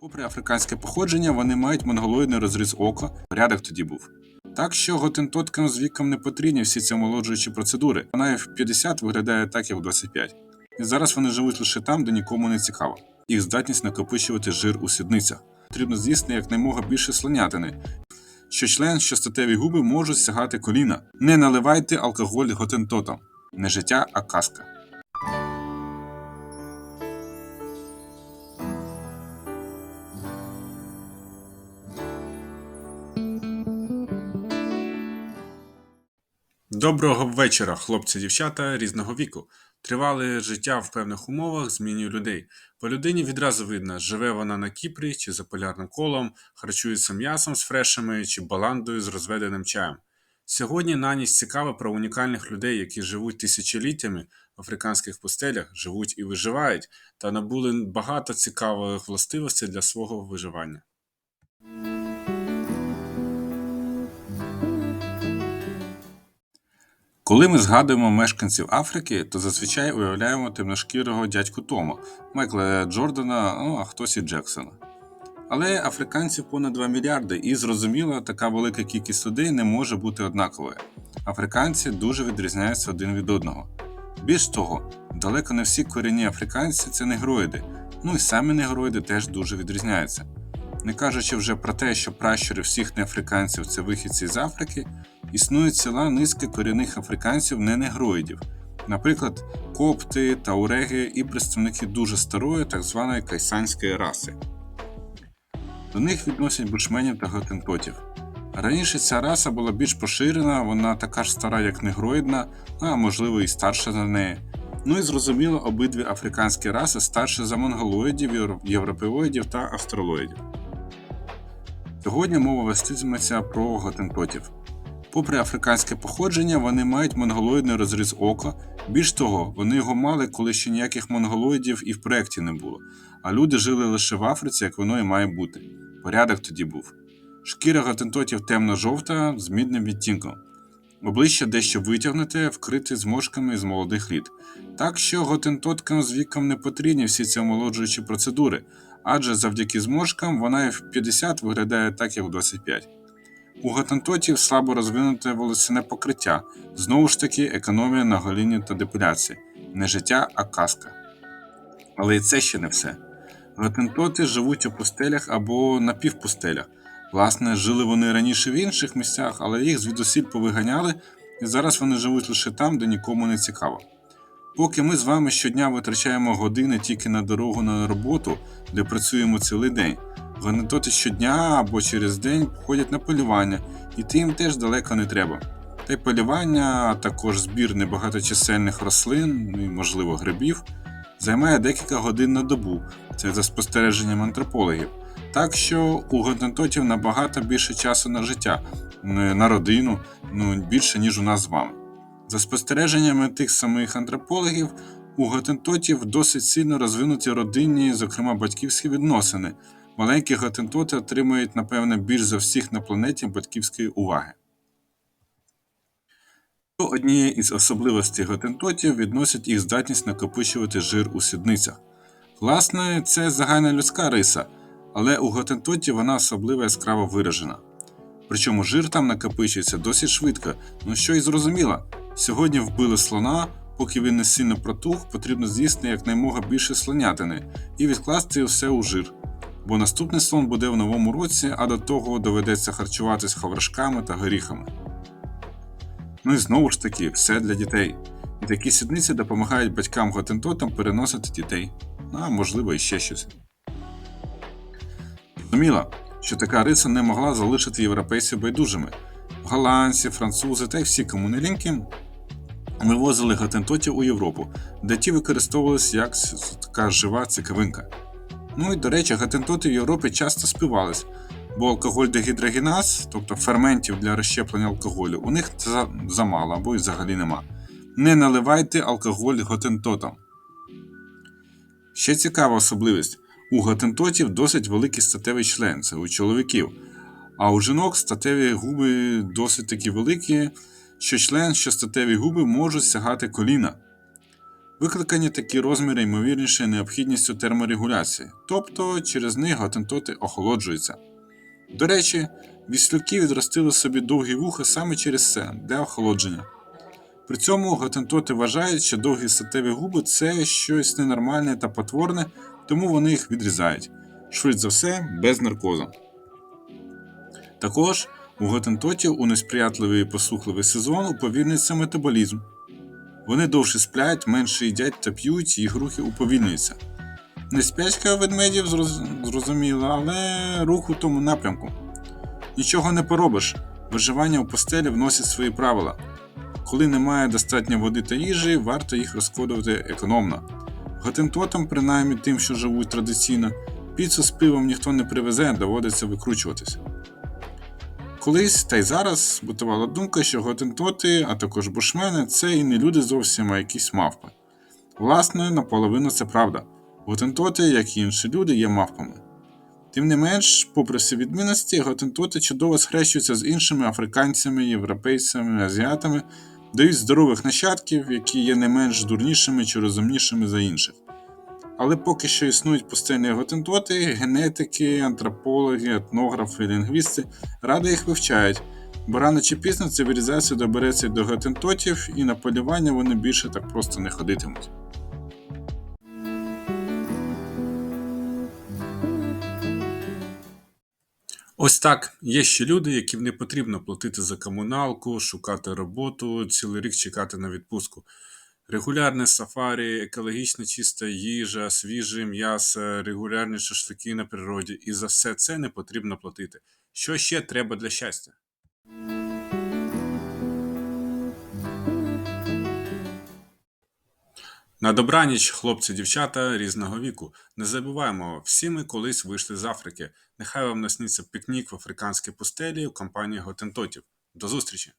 Попри африканське походження, вони мають монголоїдний розріз ока, порядок тоді був. Так що готентоткам з віком не потрібні всі ці омолоджуючі процедури. Вона і в 50 виглядає так, як в 25. І зараз вони живуть лише там, де нікому не цікаво. Їх здатність накопичувати жир у сідницях. Потрібно з'їсти якнаймога більше слонятини, що член, що статеві губи можуть сягати коліна. Не наливайте алкоголь готентотам. Не життя, а казка. Доброго вечора, хлопці, дівчата різного віку. Тривале життя в певних умовах змінює людей. По людині відразу видно, живе вона на Кіпрі чи за полярним колом, харчується м'ясом з фрешами чи баландою з розведеним чаєм. Сьогодні на ніч цікаво про унікальних людей, які живуть тисячоліттями в африканських пустелях, живуть і виживають, та набули багато цікавих властивостей для свого виживання. Коли ми згадуємо мешканців Африки, то зазвичай уявляємо темношкірого дядьку Тома, Майкла Джордана, ну а хтось і Джексона. Але африканців понад 2 мільярди, і зрозуміло, така велика кількість людей не може бути однаковою. Африканці дуже відрізняються один від одного. Більш того, далеко не всі корінні африканці це негроїди, ну і самі негроїди теж дуже відрізняються. Не кажучи вже про те, що пращури всіх неафриканців це вихідці з Африки, існує ціла низка корінних африканців не негроїдів, наприклад, копти, тауреги і представники дуже старої так званої кайсанської раси. До них відносять бушменів та готентотів. Раніше ця раса була більш поширена, вона така ж стара, як негроїдна, а можливо і старша за неї. Ну і зрозуміло, обидві африканські раси старші за монголоїдів, євро- європеоїдів та австралоїдів. Сьогодні мова вестиметься про готентотів. Попри африканське походження, вони мають монголоїдний розріз ока. Більш того, вони його мали, коли ще ніяких монголоїдів і в проєкті не було, а люди жили лише в Африці, як воно і має бути. Порядок тоді був. Шкіра готентотів темно-жовта з мідним відтінком. Обличчя дещо витягнуте, вкрите зморшками з молодих літ. Так що готентоткам з віком не потрібні всі ці омолоджуючі процедури, адже завдяки зморшкам вона і в 50 виглядає так, як в 25. У готентотів слабо розвинуте волосяне покриття, знову ж таки, економія на голінні та депіляції. Не життя, а казка. Але і це ще не все. Готентоти живуть у пустелях або напівпустелях. Власне, жили вони раніше в інших місцях, але їх звідусіль повиганяли, і зараз вони живуть лише там, де нікому не цікаво. Поки ми з вами щодня витрачаємо години тільки на дорогу на роботу, де працюємо цілий день. Гонетоти щодня або через день ходять на полювання, і ти їм теж далеко не треба. Та й полювання, а також збір небагаточисельних рослин, ну і, можливо, грибів, займає декілька годин на добу, це за спостереженням антропологів. Так що у гонетотів набагато більше часу на життя, на родину, ну більше, ніж у нас з вами. За спостереженнями тих самих антропологів, у готентотів досить сильно розвинуті родинні, зокрема батьківські відносини. Маленькі готентоти отримують, напевне, більш за всіх на планеті батьківської уваги. До однієї із особливостей готентотів відносять їх здатність накопичувати жир у сідницях. Власне, це загальна людська риса, але у готентотів вона особливо яскраво виражена. Причому жир там накопичується досить швидко, ну що й зрозуміло. Сьогодні вбили слона, поки він не сильно протух, потрібно з'їсти якнаймога більше слонятини і відкласти все у жир. Бо наступний слон буде в новому році, а до того доведеться харчуватись хаврашками та горіхами. Ну і знову ж таки, все для дітей. І такі сідниці допомагають батькам готентотам переносити дітей, ну, а можливо і ще щось. Зрозуміло, що така риса не могла залишити європейців байдужими. Голландці, французи та й всі кому не ліньки вивозили готентотів у Європу, де ті використовувалися як така жива цікавинка. Ну і до речі, готентоти в Європі часто спивались, бо алкоголь дегідрогеназ, тобто ферментів для розщеплення алкоголю, у них за- замало або й взагалі нема. Не наливайте алкоголь готентотам. Ще цікава особливість: у готентотів досить великий статевий член, це у чоловіків. А у жінок статеві губи досить такі великі, що член, що статеві губи можуть сягати коліна. Викликані такі розміри ймовірніше необхідністю терморегуляції, тобто через них готентоти охолоджуються. До речі, віслюки відростили собі довгі вуха саме через це для охолодження. При цьому готентоти вважають, що довгі статеві губи це щось ненормальне та потворне, тому вони їх відрізають, швидше за все, без наркозу. Також у готентотів у несприятливий і посухливий сезон уповільнюється метаболізм. Вони довше сплять, менше їдять та п'ють, їх рухи уповільнюються. Не спячка ведмедів зроз- зрозуміло, але рух у тому напрямку. Нічого не поробиш. Виживання у постелі вносить свої правила. Коли немає достатньо води та їжі, варто їх розходувати економно. Готентотам, принаймні тим, що живуть традиційно, піцу з пивом ніхто не привезе, доводиться викручуватися. Колись та й зараз бутувала думка, що готентоти, а також бушмени це і не люди зовсім, а якісь мавпи. Власне, наполовину це правда. Готентоти, як і інші люди, є мавпами. Тим не менш, попри всі відмінності, готентоти чудово схрещуються з іншими африканцями, європейцями, азіатами, дають здорових нащадків, які є не менш дурнішими чи розумнішими за інших. Але поки що існують пустельні готентоти, генетики, антропологи, етнографи, лінгвісти радо їх вивчають, бо рано чи пізно цивілізація добереться до готентотів, і на полювання вони більше так просто не ходитимуть. Ось так. Є ще люди, яким не потрібно платити за комуналку, шукати роботу, цілий рік чекати на відпустку. Регулярне сафарі, екологічна чиста їжа, свіже м'ясо, регулярні шашлики на природі, і за все це не потрібно платити. Що ще треба для щастя? На добраніч, хлопці, дівчата різного віку. Не забуваємо, всі ми колись вийшли з Африки. Нехай вам насниться пікнік в африканській пустелі у компанії готентотів. До зустрічі!